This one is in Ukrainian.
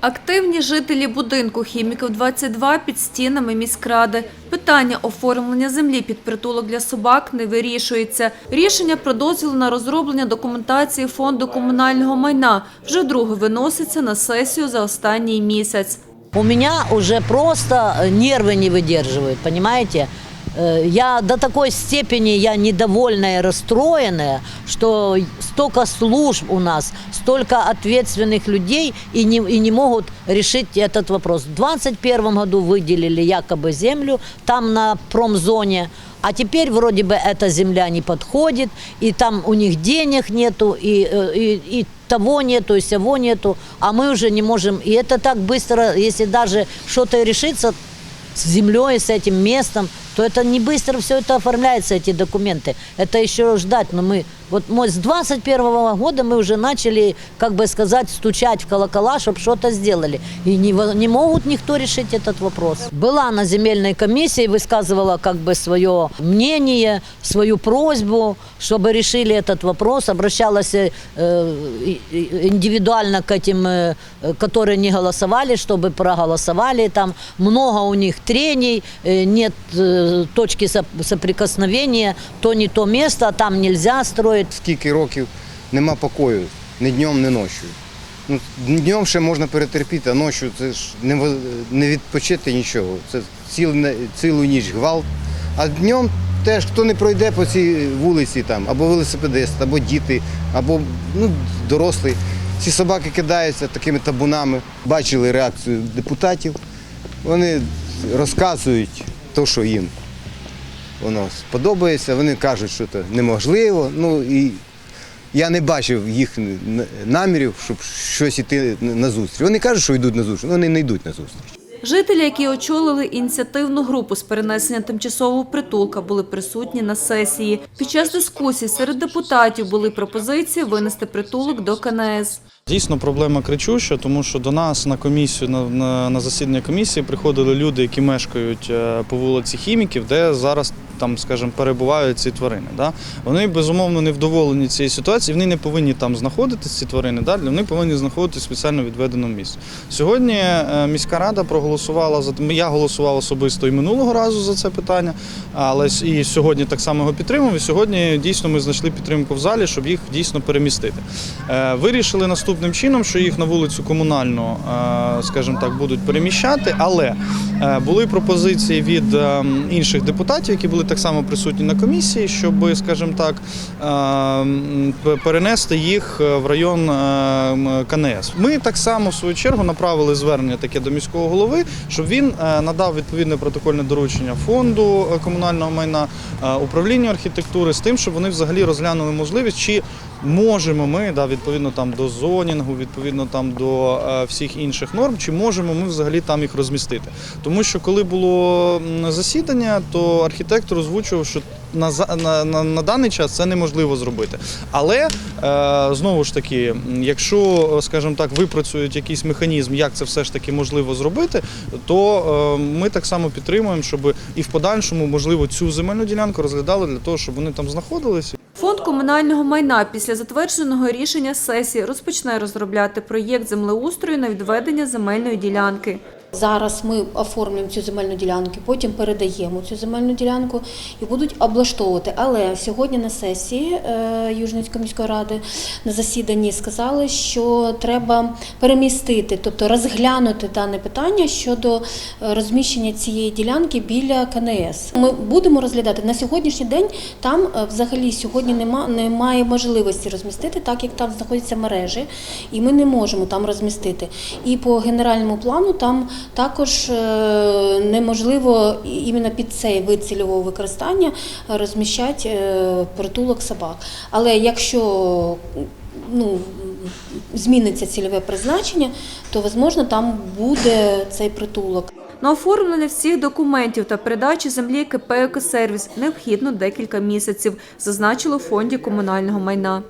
Активні жителі будинку хіміків 22 під стінами міськради. Питання оформлення землі під притулок для собак не вирішується. Рішення про дозвіл на розроблення документації фонду комунального майна вже вдруге виноситься на сесію за останній місяць. У меня уже просто э, нервы не выдерживают, понимаете? Э, Я до такой степени я недовольная и расстроенная, что столько служб у нас, столько ответственных людей и не, и не могут решить этот вопрос. В 2021 году выделили якобы землю там на промзоне, а теперь вроде бы эта земля не подходит, и там у них денег нету, и, э, и, и того нету, и сего нету, а мы уже не можем. И это так быстро, если даже что-то и решится с землей, с этим местом, то это не быстро все это оформляется, эти документы. Это еще ждать. Но мы, вот мы с 21 года мы уже начали, как бы сказать, стучать в колокола, чтобы что-то сделали. И не, не могут никто решить этот вопрос. Была на земельной комиссии, высказывала как бы свое мнение, свою просьбу, чтобы решили этот вопрос. Обращалась э, индивидуально к этим, э, которые не голосовали, чтобы проголосовали. Там много у них трений, э, нет э, точки соп- соприкосновения, то не то место, а там нельзя строить. Скільки років нема покою, ні днем, ні ночі. Ну, днем ще можна перетерпіти, а ночі це ж не, не відпочити нічого. Це цілу, цілу ніч гвалт. А днем теж хто не пройде по цій вулиці, там, або велосипедист, або діти, або ну, дорослий. Ці собаки кидаються такими табунами. Бачили реакцію депутатів. Вони розказують те, що їм воно сподобається. Вони кажуть, що це неможливо. Ну і я не бачив їх намірів, щоб щось іти на зустріч. Вони кажуть, що йдуть на зустріч, вони не йдуть на зустріч. Жителі, які очолили ініціативну групу з перенесення тимчасового притулка, були присутні на сесії. Під час дискусій серед депутатів були пропозиції винести притулок до КНС. Дійсно, проблема кричуща, тому що до нас на комісію на, на, на засідання комісії приходили люди, які мешкають е, по вулиці Хіміків, де зараз там, скажімо, перебувають ці тварини. Да? Вони безумовно не вдоволені цією ситуацією, вони не повинні там знаходитися, ці тварини, да? вони повинні знаходитися в спеціально відведеному місці. Сьогодні е, міська рада проголосувала за я голосував особисто і минулого разу за це питання, але і сьогодні так само його підтримав. І сьогодні дійсно ми знайшли підтримку в залі, щоб їх дійсно перемістити. Е, Вирішили наступним чином, що їх на вулицю комунальну, е, скажімо так, будуть переміщати, але е, були пропозиції від е, інших депутатів, які були так само присутні на комісії, щоб, скажімо так, перенести їх в район КНС. Ми так само в свою чергу направили звернення таке до міського голови, щоб він надав відповідне протокольне доручення фонду комунального майна, управлінню архітектури з тим, щоб вони взагалі розглянули можливість, чи можемо ми да, відповідно там до зонінгу, відповідно там до е, всіх інших норм, чи можемо ми взагалі там їх розмістити. Тому що коли було засідання, то архітектор озвучував, що на, на, на, на даний час це неможливо зробити. Але е, знову ж таки, якщо, е, скажімо так, випрацюють якийсь механізм, як це все ж таки можливо зробити, то е, ми так само підтримуємо, щоб і в подальшому, можливо, цю земельну ділянку розглядали для того, щоб вони там знаходилися. Комунального майна після затвердженого рішення сесії розпочне розробляти проєкт землеустрою на відведення земельної ділянки. Зараз ми оформлюємо цю земельну ділянку, потім передаємо цю земельну ділянку і будуть облаштовувати. Але сьогодні на сесії е, Южницької міської ради на засіданні сказали, що треба перемістити, тобто розглянути дане питання щодо е, розміщення цієї ділянки біля КНС. Ми будемо розглядати на сьогоднішній день. Там е, взагалі сьогодні нема, немає можливості розмістити, так як там знаходяться мережі, і ми не можемо там розмістити. І по генеральному плану там також е, неможливо іменно під цей вид цільового використання розміщати е, притулок собак. Але якщо ну, зміниться цільове призначення, то можливо там буде цей притулок. На оформлення всіх документів та передачі землі КП «Екосервіс» необхідно декілька місяців, зазначило в фонді комунального майна.